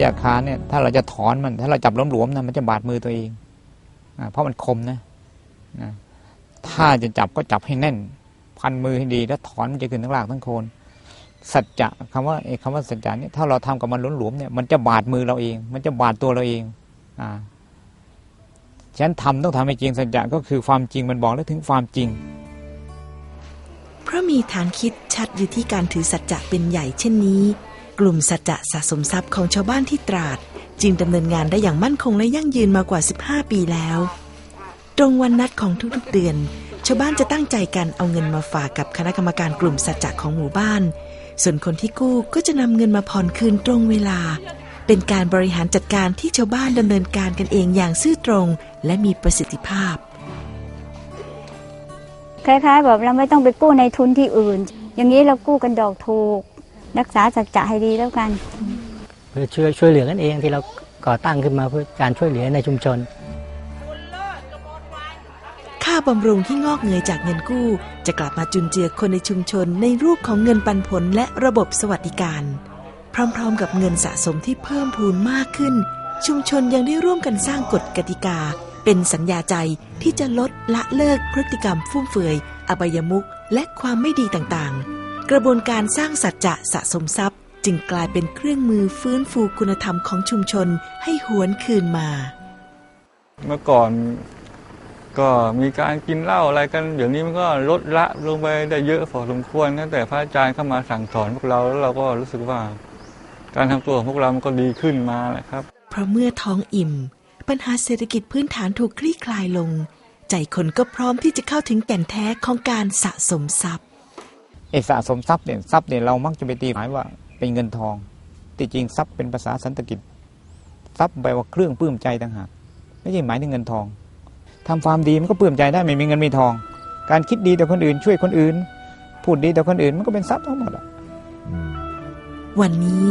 ขาคาเนี่ย ถ้าเราจะถอนมัน ถ้าเราจับหลวมๆนะมันจะบาดมือตัวเองอเพราะมันคมนะนะ ถ้าจะจับก็จับให้แน่น พันมือให้ดี แล้วถอนมันจะขึ้นทั้งรากทั้งโคน สัจจะคำว่าไอ้คำว่าสัจจะเนี่ยถ้าเราทำกับมันหลวมๆเนี่ยมันจะบาดมือเราเอง มันจะบาดตัวเราเอง อ่าฉะนั้นทำต้องทำให้จริงสัจจะก็คือความจริงมันบอกแล้วถึงความจริงเพราะมีฐานคิดชัดอยู่ที่การถือสัจจะเป็นใหญ่เช่นนี้ กลุ่มสัจจะสะสมทรัพย์ของชาวบ้านที่ตราด จึงดำเนินงานได้อย่างมั่นคงและยั่งยืนมากว่า 15 ปีแล้ว ตรงวันนัดของทุกๆเดือน ชาวบ้านจะตั้งใจกันเอาเงินมาฝากกับคณะกรรมการกลุ่มสัจจะของหมู่บ้าน ส่วนคนที่กู้ก็จะนำเงินมาผ่อนคืนตรงเวลา เป็นการบริหารจัดการที่ชาวบ้านดำเนินการกันเองอย่างซื่อตรง และมีประสิทธิภาพคล้ายๆแบบเราไม่ต้องไปกู้ในทุนที่อื่น อย่างนี้เรากู้กันดอกถูก รักษาสัจจะให้ดีแล้วกัน เพื่อช่วยช่วยเหลือกันเองที่เราก่อตั้งขึ้นมาเพื่อการช่วยเหลือในชุมชน ค่าบำรุงที่งอกเงยจากเงินกู้ จะกลับมาจุนเจือคนในชุมชนในรูปของเงินปันผลและระบบสวัสดิการ พร้อมๆ กับเงินสะสมที่เพิ่มพูนมากขึ้น ชุมชนยังได้ร่วมกันสร้างกฎกติกา เป็นสัญญาใจที่จะลดละเลิกพฤติกรรมฟุ่มเฟือย อบายมุขและความไม่ดีต่างๆ กระบวนการสร้างสัจจะสะสมทรัพย์ จึงกลายเป็นเครื่องมือฟื้นฟูคุณธรรมของชุมชนให้หวนคืนมา เมื่อก่อนก็มีการกินเหล้าอะไรกันเดี๋ยวนี้มันก็ลดละลงไปได้เยอะพอสมควรตั้งแต่พระอาจารย์เข้ามาสั่งสอนพวกเราแล้วเราก็รู้สึกว่า การทำตัวของพวกเรามันก็ดีขึ้นมาแหละครับ เพราะเมื่อท้องอิ่ม ปัญหาเศรษฐกิจพื้นฐานถูกคลี่คลายลง ใจคนก็พร้อมที่จะเข้าถึงแก่นแท้ของการสะสมทรัพย์ ไอ้สะสมทรัพย์เนี่ยทรัพย์เนี่ยเรามักจะไปตีหมายว่าเป็นเงินทองที่จริงทรัพย์เป็นภาษาสันสกิตทรัพย์แปลว่าเครื่องปลื้มใจต่างหากไม่ใช่หมายถึงเงินทองทำความดีมันก็ปลื้มใจได้ไม่มีเงินมีทอง การคิดดีต่อคนอื่น ช่วยคนอื่น พูดดีต่อคนอื่นมันก็เป็นทรัพย์ทั้งหมดอะวันนี้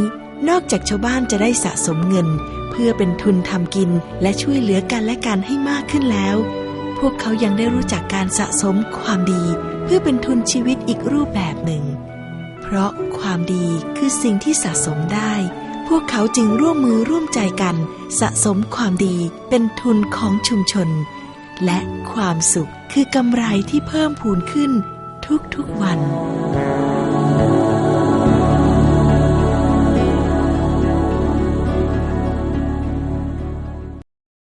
นอกจากชาวบ้านจะได้สะสมเงิน เพื่อเป็นทุนทำกินและช่วยเหลือกันและกันให้มากขึ้นแล้ว วกเขายังได้รู้จักการสะสมความดีเพื่อเป็นทุนชีวิตอีกรูปแบบหนึ่ง เพราะความดีคือสิ่งที่สะสมได้ พวกเขาจึงร่วมมือร่วมใจกัน สะสมความดีเป็นทุนของชุมชน และความสุขคือกำไรที่เพิ่มพูนขึ้นทุกๆวัน